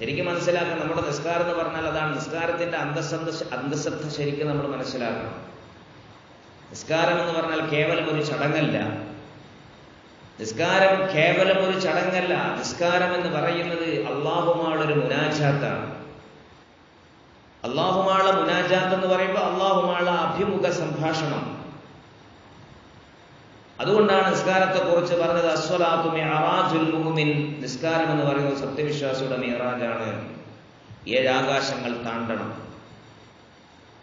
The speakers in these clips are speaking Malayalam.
ശരിക്കും മനസ്സിലാക്കണം. നമ്മുടെ നിസ്കാരം എന്ന് പറഞ്ഞാൽ അതാണ്. നിസ്കാരത്തിന്റെ അന്തസന്ധ അന്തസ്രദ്ധ ശരിക്കും നമ്മൾ മനസ്സിലാക്കണം. നിസ്കാരം എന്ന് പറഞ്ഞാൽ കേവലം ഒരു ചടങ്ങല്ല. നിസ്കാരം കേവലം ഒരു ചടങ്ങല്ല. നിസ്കാരം എന്ന് പറയുന്നത് അള്ളാഹുമാളൊരു മുനാജാത്താണ്. അള്ളാഹുമാള മുനാജാത്ത് എന്ന് പറയുമ്പോൾ അള്ളാഹുമാള അഭിമുഖ സംഭാഷണം. അതുകൊണ്ടാണ് നിസ്കാരത്തെ കുറിച്ച് പറഞ്ഞത് അസ്വലാത്തു മിഅറാജുൽ മുഅ്മിൻ. നിസ്കാരം എന്ന് പറയുന്നത് സത്യവിശ്വാസിയുടെ മേറാജാണ് ഏഴ് ആകാശങ്ങൾ താണ്ടണം.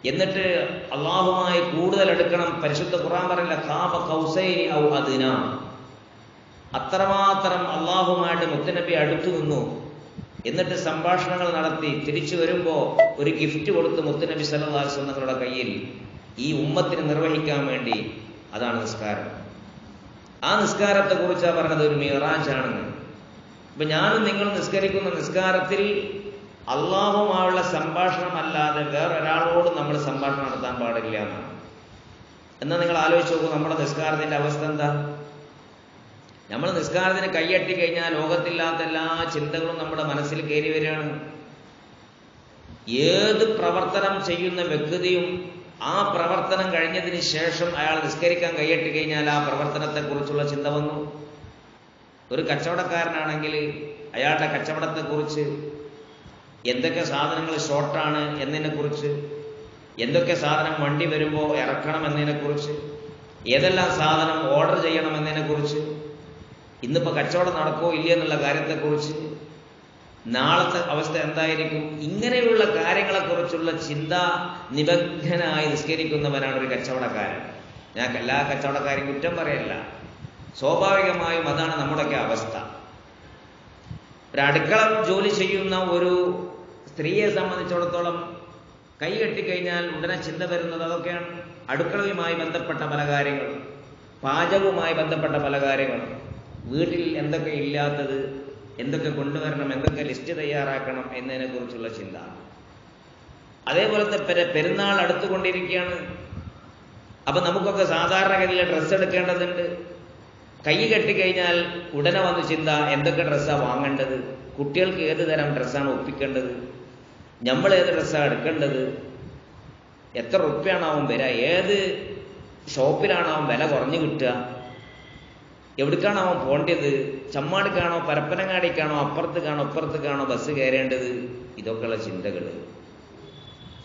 എന്നിട്ട് അള്ളാഹുമായി കൂടുതൽ എടുക്കണം പരിശുദ്ധ ഖുർആൻ പറയില്ല ഖാബ കൗസൈനി ഔ അതിന അത്രമാത്രം അള്ളാഹുമായിട്ട് മുത്തനബി അടുത്തു നിന്നു. എന്നിട്ട് സംഭാഷണങ്ങൾ നടത്തി. തിരിച്ചു വരുമ്പോൾ ഒരു ഗിഫ്റ്റ് കൊടുത്ത് മുത്തനബി വസല്ലം തങ്ങളുടെ കയ്യിൽ ഈ ഉമ്മത്തിന് നിർവഹിക്കാൻ വേണ്ടി അതാണ് നിസ്കാരം. ആ നിസ്കാരത്തെ കുറിച്ചാണ് പറഞ്ഞത് ഒരു മിറാജാണെന്ന്. ഇപ്പൊ ഞാനും നിങ്ങൾ നിസ്കരിക്കുന്ന നിസ്കാരത്തിൽ അള്ളാഹുമായുള്ള സംഭാഷണമല്ലാതെ വേറൊരാളോട് നമ്മൾ സംഭാഷണം നടത്താൻ പാടില്ല എന്നാണ്. എന്നാൽ നിങ്ങൾ ആലോചിച്ച് നോക്കൂ നമ്മുടെ നിസ്കാരത്തിന്റെ അവസ്ഥ എന്താ? നമ്മൾ നിസ്കാരത്തിന് കൈയട്ടി കഴിഞ്ഞാൽ ലോകത്തില്ലാത്ത എല്ലാ ചിന്തകളും നമ്മുടെ മനസ്സിൽ കയറി വരികയാണ്. ഏത് പ്രവർത്തനം ചെയ്യുന്ന വ്യക്തിയും ആ പ്രവർത്തനം കഴിഞ്ഞതിന് ശേഷം അയാൾ നിസ്കരിക്കാൻ കൈയിട്ട് കഴിഞ്ഞാൽ ആ പ്രവർത്തനത്തെക്കുറിച്ചുള്ള ചിന്ത വന്നു. ഒരു കച്ചവടക്കാരനാണെങ്കിൽ അയാളുടെ കച്ചവടത്തെക്കുറിച്ച് എന്തൊക്കെ സാധനങ്ങൾ ഷോർട്ടാണ് എന്നതിനെക്കുറിച്ച് എന്തൊക്കെ സാധനം വണ്ടി വരുമ്പോൾ ഇറക്കണം എന്നതിനെക്കുറിച്ച് ഏതെല്ലാം സാധനം ഓർഡർ ചെയ്യണം എന്നതിനെക്കുറിച്ച് ഇന്നിപ്പോൾ കച്ചവടം നടക്കുമോ ഇല്ല എന്നുള്ള കാര്യത്തെക്കുറിച്ച് നാളത്തെ അവസ്ഥ എന്തായിരിക്കും? ഇങ്ങനെയുള്ള കാര്യങ്ങളെക്കുറിച്ചുള്ള ചിന്ത നിബഗ്ധനായി നിസ്കരിക്കുന്നവനാണ് ഒരു കച്ചവടക്കാരൻ. ഞാൻ എല്ലാ കച്ചവടക്കാരും കുറ്റം പറയല്ല. സ്വാഭാവികമായും അതാണ് നമ്മുടെയൊക്കെ അവസ്ഥ. ഒരു അടുക്കള ജോലി ചെയ്യുന്ന ഒരു സ്ത്രീയെ സംബന്ധിച്ചിടത്തോളം കൈ കെട്ടിക്കഴിഞ്ഞാൽ ഉടനെ ചിന്ത വരുന്നത് അതൊക്കെയാണ്. അടുക്കളയുമായി ബന്ധപ്പെട്ട പല കാര്യങ്ങളും പാചകവുമായി ബന്ധപ്പെട്ട പല കാര്യങ്ങളും. വീട്ടിൽ എന്തൊക്കെ ഇല്ലാത്തത് എന്തൊക്കെ കൊണ്ടുവരണം എന്തൊക്കെ ലിസ്റ്റ് തയ്യാറാക്കണം എന്നതിനെ കുറിച്ചുള്ള ചിന്ത. അതേപോലത്തെ പെര പെരുന്നാൾ അടുത്തുകൊണ്ടിരിക്കുകയാണ്. അപ്പൊ നമുക്കൊക്കെ സാധാരണഗതിയിൽ ഡ്രസ്സ് എടുക്കേണ്ടതുണ്ട്. കൈ കെട്ടിക്കഴിഞ്ഞാൽ ഉടനെ വന്ന് ചിന്ത എന്തൊക്കെ ഡ്രസ്സാണ് വാങ്ങേണ്ടത്? കുട്ടികൾക്ക് ഏത് തരം ഡ്രസ്സാണ് ഒപ്പിക്കേണ്ടത്? നമ്മൾ ഏത് ഡ്രസ്സാണ് എടുക്കേണ്ടത്? എത്ര റുപ്യാണാവും വരിക ഏത് ഷോപ്പിലാണാവും വില കുറഞ്ഞു കിട്ടുക? എവിടേക്കാണോ അവൻ പോണ്ടത്? ചമ്മാടിക്കാണോ പരപ്പനങ്ങാടിക്കാണോ അപ്പുറത്തേക്കാണോ അപ്പുറത്തേക്കാണോ ബസ് കയറേണ്ടത്? ഇതൊക്കെയുള്ള ചിന്തകൾ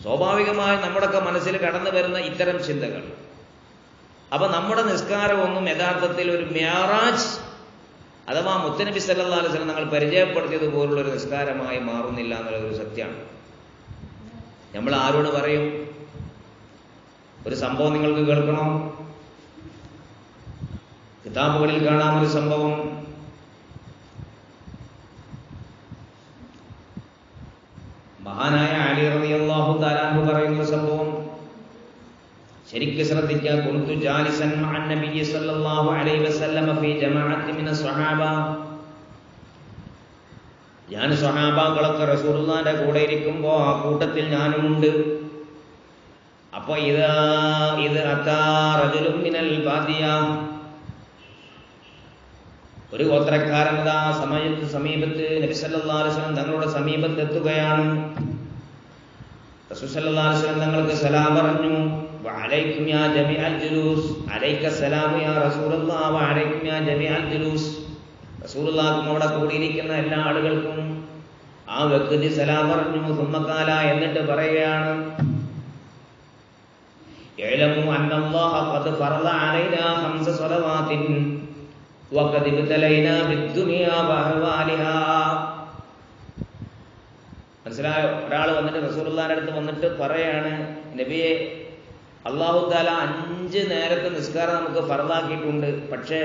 സ്വാഭാവികമായി നമ്മുടെയൊക്കെ മനസ്സിൽ കടന്നു വരുന്ന ഇത്തരം ചിന്തകൾ. അപ്പൊ നമ്മുടെ നിസ്കാരമൊന്നും യഥാർത്ഥത്തിൽ ഒരു മ്യാറാജ് അഥവാ മുത്തനബി സല്ലാ അലൈഹി നിങ്ങൾ പരിചയപ്പെടുത്തിയത് പോലുള്ള ഒരു നിസ്കാരമായി മാറുന്നില്ല എന്നുള്ള ഒരു സത്യമാണ്. നമ്മൾ ആരോട് പറയും? ഒരു സംഭവം നിങ്ങൾക്ക് കേൾക്കണോ? കിതാബുകളിൽ കാണാം ഒരു സംഭവം. മഹാനായ അലി റളിയല്ലാഹു താലാഹു പറയുന്ന സംഭവം. ശരിക്ക് ശ്രദ്ധിക്കുക കുന്തു ജാലിസൻ മഅൻ സല്ലല്ലാഹു അലൈഹി വസല്ലമ ഫീ ജമാഅത്തി മിന സ്വഹാബ. ഞാൻ സ്വഹാബാക്കളൊക്കെ റസൂലുള്ളാന്റെ കൂടെ ഇരിക്കുമ്പോൾ ആ കൂട്ടത്തിൽ ഞാനുമുണ്ട് അപ്പൊ ഇതാ ഇത് അതാ റജുലും മിനൽ ബാദിയ. ഒരു ഗോത്രക്കാരൻ ആ സമയത്ത് സമീപത്ത് നബിസല്ലാസ്ലം തങ്ങളുടെ സമീപത്ത് എത്തുകയാണ് റസൂസല്ലാസ്ലം തങ്ങൾക്ക് സലാം പറഞ്ഞു അവിടെ കൂടിയിരിക്കുന്ന എല്ലാ ആളുകൾക്കും ആ വ്യക്തി സലാം പറഞ്ഞു സുമ്മക്കാല എന്നിട്ട് പറയുകയാണ് ഏലമു അന്നല്ലാഹ ഖദ് പറഞ്ഞ അലൈനാ ഹംസ സ്വലവാത്തിൻ. وقد ابتلينا بالدنيا وأهوالها മനസ്സിലായോ ഒരാൾ വന്നിട്ട് റസൂലുള്ളാന്റെ അടുത്ത് വന്നിട്ട് പറയാണ് നബിയെ അള്ളാഹു താല അഞ്ച് നേരത്തെ നിസ്കാരം നമുക്ക് ഫറദാക്കിയിട്ടുണ്ട് പക്ഷേ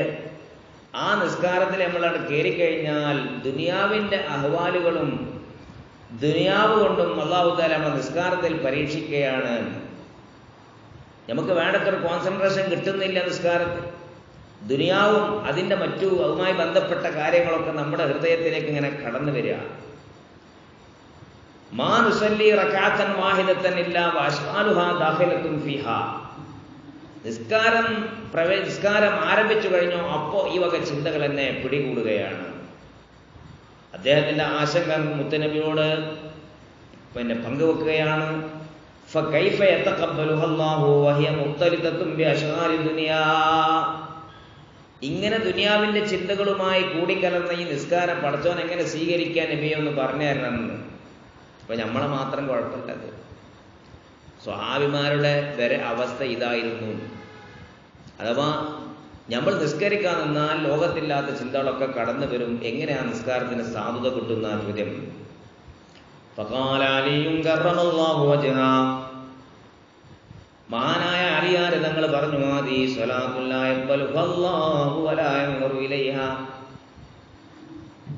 ആ നിസ്കാരത്തിൽ നമ്മളവിടെ കയറിക്കഴിഞ്ഞാൽ ദുനിയാവിന്റെ അഹ്വാലുകളും ദുനിയാവ് കൊണ്ടും അള്ളാഹു താല നമ്മുടെ നിസ്കാരത്തിൽ പരീക്ഷിക്കുകയാണ് നമുക്ക് വേണ്ടത്ര കോൺസെൻട്രേഷൻ കിട്ടുന്നില്ല നിസ്കാരത്തിൽ ദുനിയാവും അതിന്റെ മറ്റു അതുമായി ബന്ധപ്പെട്ട കാര്യങ്ങളൊക്കെ നമ്മുടെ ഹൃദയത്തിലേക്ക് ഇങ്ങനെ കടന്നു വരിക. മാ നുസല്ലി റക്കാത്തൻ വാഹിദത്തൻ ഇല്ല വാഷ്മാലുഹ ദാഹിലത്തും ഫിഹ. നിസ്കാരം പ്രവേ നിസ്കാരം ആരംഭിച്ചു കഴിഞ്ഞോ അപ്പോൾ ഈ വക ചിന്തകൾ എന്നെ പിടികൂടുകയാണ്. അദ്ദേഹത്തിന്റെ ആശങ്ക മുത്തനബിയോട് പിന്നെ പങ്കുവെക്കുകയാണ്. ഫ കൈഫ എത്തക്കബലുഹല്ലാഹു വഹിയ മുത്തലിത്തും ബി അഷ്ഹാലി ദുനിയാ. ഇങ്ങനെ ദുനിയാവിന്റെ ചിന്തകളുമായി കൂടിക്കലർന്ന ഈ നിസ്കാരം പഠിച്ചവൻ എങ്ങനെ സ്വീകരിക്കാൻ നബിയൊന്ന് പറഞ്ഞു തരണമെന്ന് അപ്പൊ നമ്മളെ മാത്രം കുഴപ്പമില്ലത് സ്വാഭിമാരുടെ വരെ അവസ്ഥ ഇതായിരുന്നു. അഥവാ നമ്മൾ നിസ്കരിക്കാൻ നിന്നാൽ ലോകത്തില്ലാത്ത ചിന്തകളൊക്കെ കടന്നു വരും. എങ്ങനെയാ നിസ്കാരത്തിന് സാധുത കിട്ടുന്ന ചോദ്യം മഹാനായ അലിയാര് തങ്ങൾ പറഞ്ഞു ആദി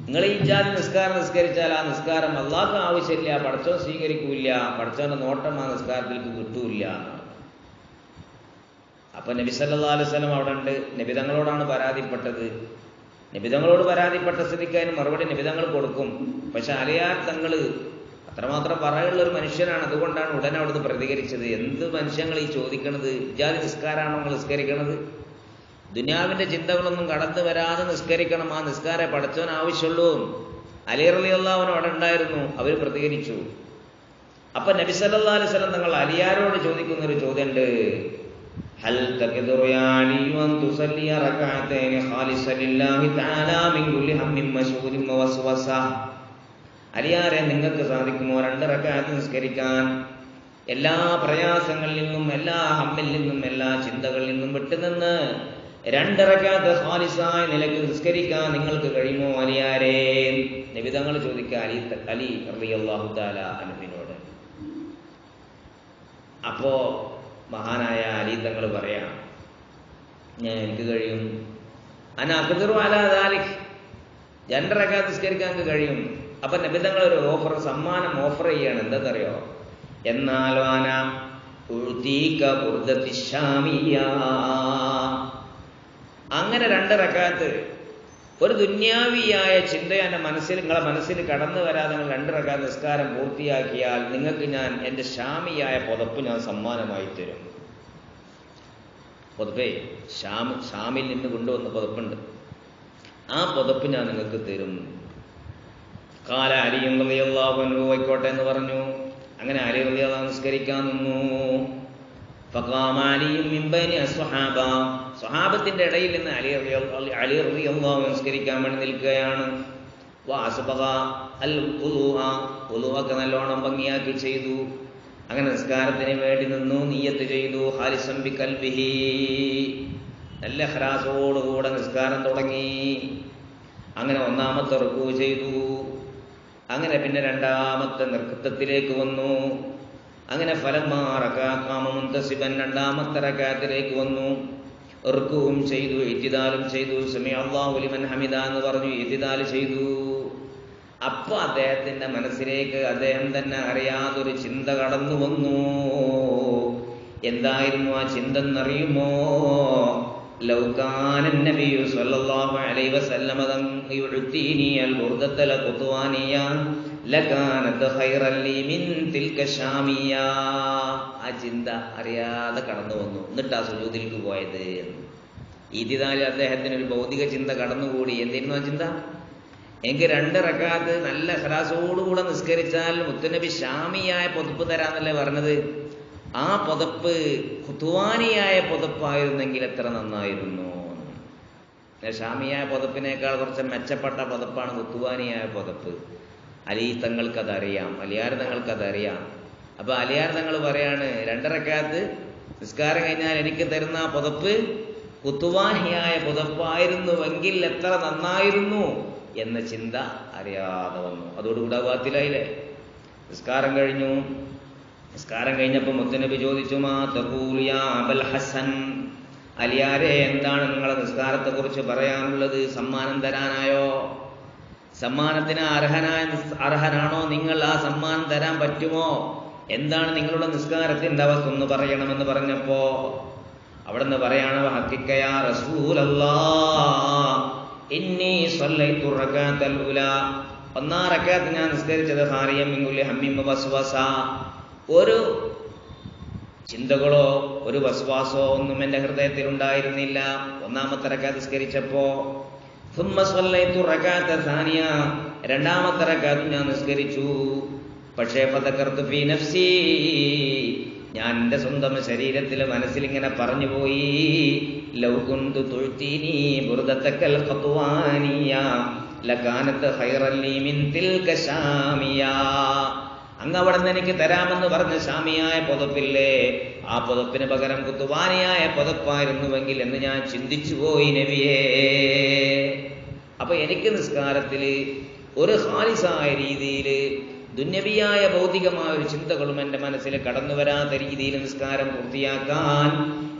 നിങ്ങൾ ഈ ജാതി നിസ്കാരം നിസ്കരിച്ചാൽ ആ നിസ്കാരം അള്ളാഹ് ആവശ്യമില്ല പഠിച്ചോ സ്വീകരിക്കൂല പഠിച്ചോന്റെ നോട്ടം ആ നിസ്കാരത്തിലേക്ക് കിട്ടൂല അപ്പൊ നബി സല്ലാ അലുസലം അവിടെ ഉണ്ട്. നബിതങ്ങളോടാണ് പരാതിപ്പെട്ടത്. നബിതങ്ങളോട് പരാതിപ്പെട്ട സ്ഥിതിക്ക് അതിന് മറുപടി നബിതങ്ങൾ കൊടുക്കും. പക്ഷെ അലിയാർ തങ്ങൾ അത്രമാത്രം പറയുള്ള ഒരു മനുഷ്യനാണ് അതുകൊണ്ടാണ് ഉടനെ അവിടുന്ന് പ്രതികരിച്ചത് എന്ത് മനുഷ്യങ്ങൾ ഈ ചോദിക്കണത് ഇജാതി നിസ്കാരമാണോ നിങ്ങൾ നിസ്കരിക്കണത് ദുനിയാവിന്റെ ചിന്തകളൊന്നും കടന്നു വരാതെ നിസ്കരിക്കണം ആ നിസ്കാരെ പഠിച്ചവൻ ആവശ്യമുള്ളൂ അലിയറിയാവൻ അവിടെ ഉണ്ടായിരുന്നു അവർ പ്രതികരിച്ചു അപ്പൊ നബി സല്ലാ അലൈഹി സ്വലം തങ്ങൾ അലിയാരോട് ചോദിക്കുന്ന ഒരു ചോദ്യമുണ്ട് هل تقدر يا علي أن تصلي ركعتين خالصا لله تعالى من كل هم مشغول ووسوسة അലിയാരെ നിങ്ങൾക്ക് സാധിക്കുമോ? രണ്ട് റക്കാത്ത് നിസ്കരിക്കാൻ എല്ലാ പ്രയാസങ്ങളിൽ നിന്നും എല്ലാ ഹമ്മിൽ നിന്നും എല്ലാ ചിന്തകളിൽ നിന്നും വിട്ടുനിന്ന് രണ്ടിറക്കാത്ത സ്വാലിസായ നിലയ്ക്ക് നിസ്കരിക്കാൻ നിങ്ങൾക്ക് കഴിയുമോ അലിയാരെ? നിബിതങ്ങൾ ചോദിക്കുക അലി അലി റളിയല്ലാഹു തആല അനുവിനോട് അപ്പോ മഹാനായ അലി തങ്ങൾ പറയാം ഞാൻ എനിക്ക് കഴിയും. അന അക്തിറു അലാ ദാലിക്. രണ്ട് റക്കാത്ത് നിസ്കരിക്കാൻ കഴിയും. അപ്പൊ നബിതങ്ങൾ ഒരു ഓഫർ സമ്മാനം ഓഫർ ചെയ്യാണ്. എന്താണെന്നറിയോ എന്നാലോ അങ്ങനെ രണ്ട് റക്കാത്ത്. ഒരു ദുന്യാവിയായ ചിന്ത എന്റെ മനസ്സിൽ നിങ്ങളെ മനസ്സിൽ കടന്നു വരാതെ നിങ്ങൾ രണ്ട് റക്കാത്ത് നിസ്കാരം പൂർത്തിയാക്കിയാൽ നിങ്ങൾക്ക് ഞാൻ എന്റെ ഷാമിയായ പുതപ്പ് ഞാൻ സമ്മാനമായി തരും. പുതപ്പേ ഷാമിൽ നിന്ന് കൊണ്ടുവന്ന പുതപ്പുണ്ട്. ആ പുതപ്പ് ഞാൻ നിങ്ങൾക്ക് തരും. കാല അലിയും റളിയല്ലാഹു ആയിക്കോട്ടെ എന്ന് പറഞ്ഞു. അങ്ങനെ അലി റളിയല്ലാഹു നിസ്കരിക്കാൻ നിന്നു. സ്വഹാബത്തിന്റെ ഇടയിൽ നിന്ന് അലി അലി റളിയല്ലാഹു നിസ്കരിക്കാൻ വേണ്ടി നിൽക്കുകയാണ്. അൽ വുളുഅൊക്കെ നല്ലോണം ഭംഗിയാക്കി ചെയ്തു. അങ്ങനെ നിസ്കാരത്തിന് വേണ്ടി നിന്നു നീയത്ത് ചെയ്തു. ഹാലിസം ബി കൽബിഹി. നല്ല ഹ്രാസോടുകൂടെ നിസ്കാരം തുടങ്ങി. അങ്ങനെ ഒന്നാമത്തെ റുക്കു ചെയ്തു. അങ്ങനെ പിന്നെ രണ്ടാമത്തെ നൃത്തത്തിലേക്ക് വന്നു. അങ്ങനെ ഫലമാറക്കാമുന്തസിബൻ രണ്ടാമത്തെ റക്കാത്തിലേക്ക് വന്നു. റുക്കുവും ചെയ്തു എത്തിദാലും ചെയ്തു. സമി അള്ളാഹുലിമൻ ഹമിദ എന്ന് പറഞ്ഞു എത്തിദാൽ ചെയ്തു. അപ്പൊ അദ്ദേഹത്തിന്റെ മനസ്സിലേക്ക് അദ്ദേഹം തന്നെ അറിയാതൊരു ചിന്ത കടന്നു വന്നു എന്തായിരുന്നു ആ ചിന്ത എന്നറിയുമോ ചിന്ത അറിയാതെ കടന്നു വന്നു. എന്നിട്ട് ആ സുജൂതിലേക്ക് പോയത്. ഇതിനാലും അദ്ദേഹത്തിന് ഒരു ഭൗതിക ചിന്ത കടന്നുകൂടി. എന്തായിരുന്നു ആ ചിന്ത? എനിക്ക് രണ്ട് റക്കാത്ത് നല്ല ഹ്രാസോടുകൂടെ നിസ്കരിച്ചാൽ മുത്തുനബി ഷാമിയായ പൊതുപ്പ് തരാന്നല്ലേ പറഞ്ഞത്? ആ പുതപ്പ് ഖുത്വാനിയായ പുതപ്പായിരുന്നെങ്കിൽ എത്ര നന്നായിരുന്നു. ഷാമിയായ പുതപ്പിനേക്കാൾ കുറച്ച് മെച്ചപ്പെട്ട പുതപ്പാണ് ഖുത്വാനിയായ പുതപ്പ്. അലി തങ്ങൾക്കതറിയാം അലിയാർ തങ്ങൾക്കതറിയാം. അപ്പൊ അലിയാർ തങ്ങൾ പറയാണ് രണ്ടരക്കാലത്ത് നിസ്കാരം കഴിഞ്ഞാൽ എനിക്ക് തരുന്ന ആ പുതപ്പ് കുത്തുവാനിയായ പുതപ്പായിരുന്നുവെങ്കിൽ എത്ര നന്നായിരുന്നു എന്ന ചിന്ത അറിയാതെ വന്നു. അതോടുകൂടെ ബാത്തിലായില്ലേ നിസ്കാരം കഴിഞ്ഞു. നിസ്കാരം കഴിഞ്ഞപ്പോൾ മുത്തനബി ചോദിച്ചു മാ അബൽ ഹസൻ? അലിയാരെ എന്താണ് നിങ്ങളെ നിസ്കാരത്തെക്കുറിച്ച് പറയാനുള്ളത്? സമ്മാനം തരാനായോ? സമ്മാനത്തിന് അർഹനായ അർഹനാണോ? നിങ്ങൾ ആ സമ്മാനം തരാൻ പറ്റുമോ? എന്താണ് നിങ്ങളുടെ നിസ്കാരത്തിന്റെ അവസ്ഥ? ഒന്ന് പറയണമെന്ന് പറഞ്ഞപ്പോ അവിടെ നിന്ന് പറയാണ് ഹക്കിക്കയാ റസൂലല്ലാ ഇന്നി സല്ലൈതു ഞാൻ നിസ്കരിച്ചത് ഹാരിയം ഇങ്ങുലി ഹമ്മിം വസ്വസ. ഒരു ചിന്തകളോ ഒരു വസ്വാസോ ഒന്നും എന്റെ ഹൃദയത്തിൽ ഉണ്ടായിരുന്നില്ല ഒന്നാമത്തെ റക്ക നിസ്കരിച്ചപ്പോൾ രണ്ടാമത്തെ റക്കാത്ത് ഞാൻ നിസ്കരിച്ചു. പക്ഷേ ഫി നഫ്സി. ഞാൻ എന്റെ സ്വന്തം ശരീരത്തിൽ മനസ്സിൽ ഇങ്ങനെ പറഞ്ഞു പോയി ലൗകുന്തു തുഴ്ത്തീനി ബുറുദത്തക്കൽ ഖത്വാനിയ ലകാനത്ത് ഹൈറല്ലി മിൻ തിൽ കശാമിയാ അങ്ങ് അവിടെ നിന്ന് എനിക്ക് തരാമെന്ന് പറഞ്ഞ ശാമിയായ പുതപ്പില്ലേ? ആ പുതപ്പിന് പകരം കുത്തുവാനിയായ പുതപ്പായിരുന്നുവെങ്കിൽ എന്ന് ഞാൻ ചിന്തിച്ചു പോയി നബിയേ. അപ്പൊ എനിക്ക് നിസ്കാരത്തിൽ ഒരു ഹാലിസായ രീതിയിൽ ദുന്യവിയായ ഭൗതികമായ ഒരു ചിന്തകളും എന്റെ മനസ്സിൽ കടന്നു വരാത്ത രീതിയിൽ നിസ്കാരം പൂർത്തിയാക്കാൻ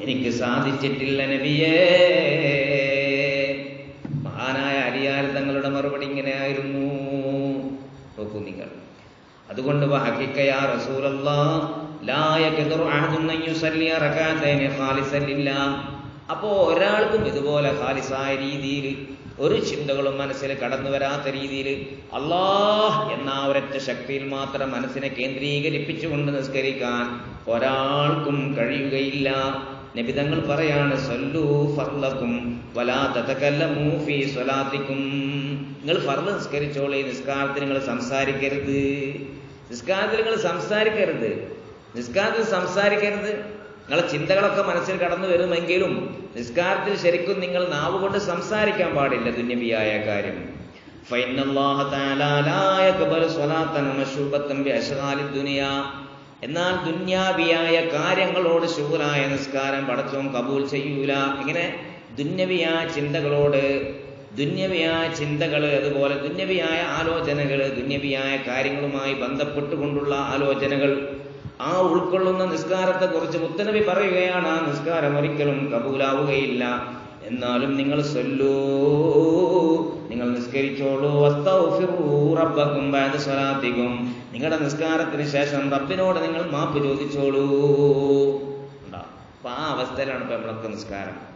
എനിക്ക് സാധിച്ചിട്ടില്ല നബിയേ. അതുകൊണ്ട് യാ യഖ്ദറു അഹദുൻ അൻ യുസല്ലിയ റകഅതൈനി ഖാലിസൻ ലില്ലാ. അപ്പോൾ ഒരാൾക്കും ഇതുപോലെ ഖാലിസായ രീതിയിൽ ഒരു ചിന്തകളും മനസ്സിൽ കടന്നു വരാത്ത രീതിയിൽ അള്ളാഹ് എന്ന ഒരറ്റ ശക്തിയിൽ മാത്രം മനസ്സിനെ കേന്ദ്രീകരിപ്പിച്ചുകൊണ്ട് നിസ്കരിക്കാൻ ഒരാൾക്കും കഴിയുകയില്ല. നബിതങ്ങൾ പറയാണ് നിങ്ങൾ ഫർൾ നിസ്കരിച്ചോളി നിസ്കാരത്തിൽ നിങ്ങൾ സംസാരിക്കരുത്. നിസ്കാരത്തിൽ നിങ്ങൾ സംസാരിക്കരുത്. നിസ്കാരത്തിൽ സംസാരിക്കരുത്. നിങ്ങളെ ചിന്തകളൊക്കെ മനസ്സിൽ കടന്നു വരുമെങ്കിലും നിസ്കാരത്തിൽ ശരിക്കും നിങ്ങൾ നാവ് കൊണ്ട് സംസാരിക്കാൻ പാടില്ല ദുന്യവിയായ കാര്യം. എന്നാൽ ദുന്യാവിയായ കാര്യങ്ങളോട് ശൂലായ നിസ്കാരം പടച്ചവും കബൂൽ ചെയ്യൂല. ഇങ്ങനെ ദുന്യവിയായ ചിന്തകളോട് ദുന്യവിയായ ചിന്തകൾ അതുപോലെ ദുന്യവിയായ ആലോചനകൾ ദുന്യവിയായ കാര്യങ്ങളുമായി ബന്ധപ്പെട്ടുകൊണ്ടുള്ള ആലോചനകൾ. ആ ഉൾക്കൊള്ളുന്ന നിസ്കാരത്തെ കുറിച്ച് മുത്തനബി പറയുകയാണ് ആ നിസ്കാരം ഒരിക്കലും കബൂലാവുകയില്ല. എന്നാലും നിങ്ങൾ സൊല്ലൂ. നിങ്ങൾ നിസ്കരിച്ചോളൂ. സ്വലാത്തിക്കും നിങ്ങളുടെ നിസ്കാരത്തിന് ശേഷം റബ്ബിനോട് നിങ്ങൾ മാപ്പ് ചോദിച്ചോളൂ. അപ്പൊ ആ അവസ്ഥയിലാണ് ഇപ്പൊ നമ്മളൊക്കെ നിസ്കാരം.